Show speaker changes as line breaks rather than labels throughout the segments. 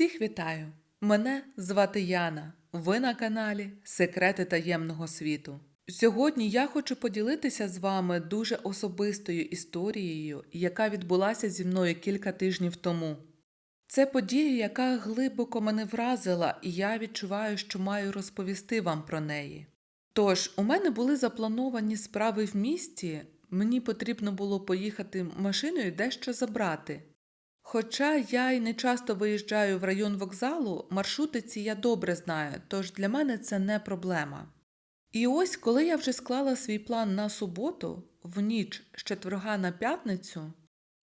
Всіх вітаю! Мене звати Яна. Ви на каналі Секрети таємного світу. Сьогодні я хочу поділитися з вами дуже особистою історією, яка відбулася зі мною кілька тижнів тому. Це подія, яка глибоко мене вразила, і я відчуваю, що маю розповісти вам про неї. Тож, у мене були заплановані справи в місті, мені потрібно було поїхати машиною дещо забрати. Хоча я й не часто виїжджаю в район вокзалу, маршрутиці я добре знаю, тож для мене це не проблема. І ось, коли я вже склала свій план на суботу, в ніч з четверга на п'ятницю,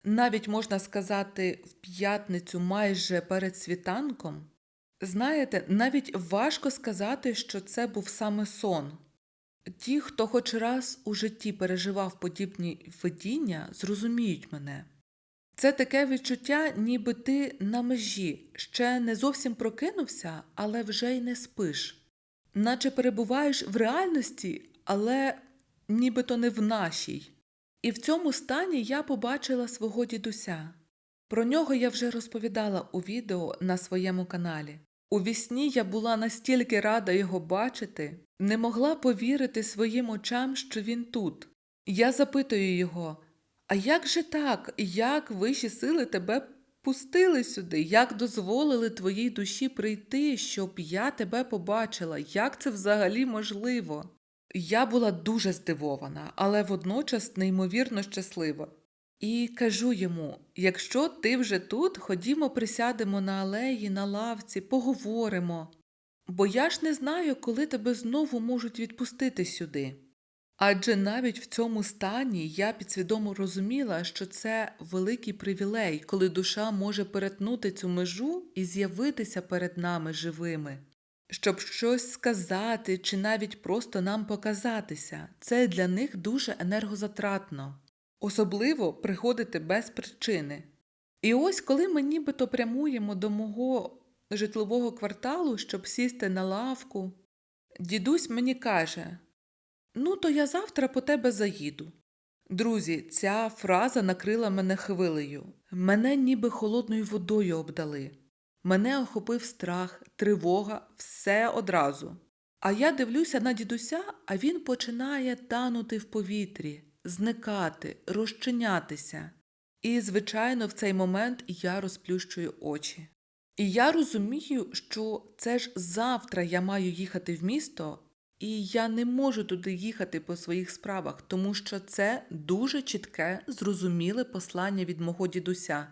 навіть можна сказати, в п'ятницю майже перед світанком, знаєте, навіть важко сказати, що це був саме сон. Ті, хто хоч раз у житті переживав подібні видіння, зрозуміють мене. Це таке відчуття, ніби ти на межі, ще не зовсім прокинувся, але вже й не спиш. Наче перебуваєш в реальності, але нібито не в нашій. І в цьому стані я побачила свого дідуся. Про нього я вже розповідала у відео на своєму каналі. У вісні я була настільки рада його бачити, не могла повірити своїм очам, що він тут. Я запитую його. А як же так? Як вищі сили тебе пустили сюди? Як дозволили твоїй душі прийти, щоб я тебе побачила? Як це взагалі можливо? Я була дуже здивована, але водночас неймовірно щаслива. І кажу йому: якщо ти вже тут, ходімо, присядемо на алеї, на лавці, поговоримо. Бо я ж не знаю, коли тебе знову можуть відпустити сюди. Адже навіть в цьому стані я підсвідомо розуміла, що це великий привілей, коли душа може перетнути цю межу і з'явитися перед нами живими. Щоб щось сказати чи навіть просто нам показатися, це для них дуже енергозатратно, особливо приходити без причини. І ось коли ми нібито прямуємо до мого житлового кварталу, щоб сісти на лавку, дідусь мені каже. Ну, то я завтра по тебе заїду. Друзі, ця фраза накрила мене хвилею. Мене ніби холодною водою обдали. Мене охопив страх, тривога, все одразу. А я дивлюся на дідуся, а він починає танути в повітрі, зникати, розчинятися. І, звичайно, в цей момент я розплющую очі. І я розумію, що це ж завтра я маю їхати в місто, і я не можу туди їхати по своїх справах, тому що це дуже чітке, зрозуміле послання від мого дідуся.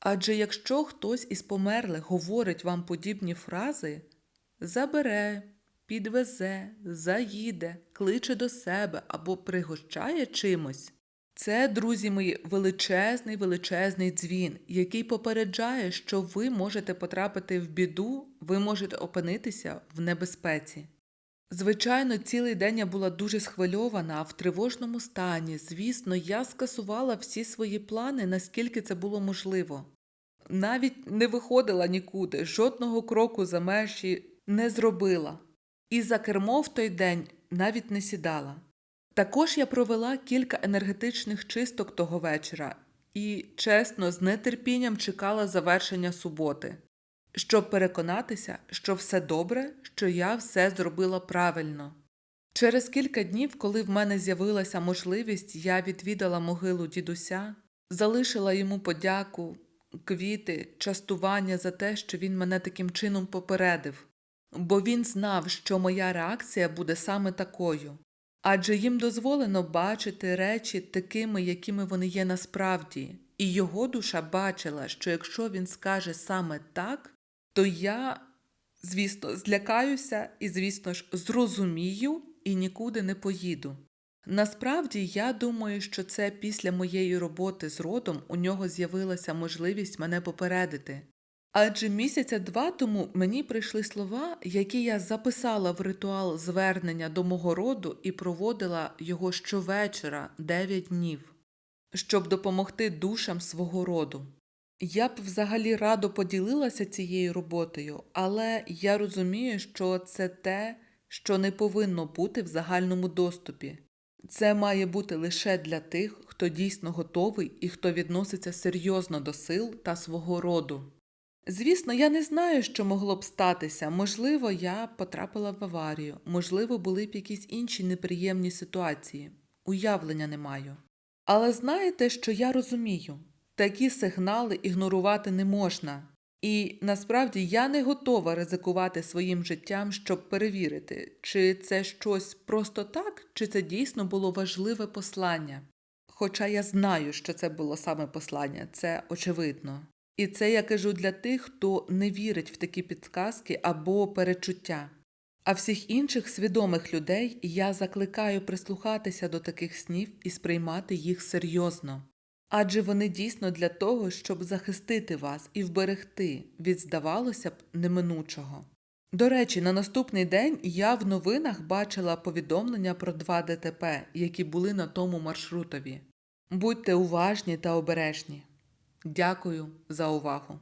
Адже якщо хтось із померлих говорить вам подібні фрази забере, підвезе, заїде, кличе до себе або пригощає чимось, це, друзі мої, величезний величезний дзвін, який попереджає, що ви можете потрапити в біду, ви можете опинитися в небезпеці. Звичайно, цілий день я була дуже схвильована, а в тривожному стані. Звісно, я скасувала всі свої плани, наскільки це було можливо. Навіть не виходила нікуди, жодного кроку за межі не зробила. І за кермо в той день навіть не сідала. Також я провела кілька енергетичних чисток того вечора і, чесно, з нетерпінням чекала завершення суботи щоб переконатися, що все добре, що я все зробила правильно. Через кілька днів, коли в мене з'явилася можливість, я відвідала могилу дідуся, залишила йому подяку, квіти, частування за те, що він мене таким чином попередив, бо він знав, що моя реакція буде саме такою. Адже їм дозволено бачити речі такими, якими вони є насправді, і його душа бачила, що якщо він скаже саме так, то я, звісно, злякаюся і, звісно ж, зрозумію і нікуди не поїду. Насправді, я думаю, що це після моєї роботи з родом у нього з'явилася можливість мене попередити. Адже місяця два тому мені прийшли слова, які я записала в ритуал звернення до мого роду і проводила його щовечора 9 днів, щоб допомогти душам свого роду. Я б взагалі радо поділилася цією роботою, але я розумію, що це те, що не повинно бути в загальному доступі. Це має бути лише для тих, хто дійсно готовий і хто відноситься серйозно до сил та свого роду. Звісно, я не знаю, що могло б статися. Можливо, я потрапила в аварію, можливо, були б якісь інші неприємні ситуації. Уявлення не маю. Але знаєте, що я розумію? Такі сигнали ігнорувати не можна. І насправді я не готова ризикувати своїм життям, щоб перевірити, чи це щось просто так, чи це дійсно було важливе послання. Хоча я знаю, що це було саме послання, це очевидно. І це я кажу для тих, хто не вірить в такі підказки або перечуття. А всіх інших свідомих людей я закликаю прислухатися до таких снів і сприймати їх серйозно. Адже вони дійсно для того, щоб захистити вас і вберегти від, здавалося б, неминучого. До речі, на наступний день я в новинах бачила повідомлення про два ДТП, які були на тому маршрутові. Будьте уважні та обережні. Дякую за увагу.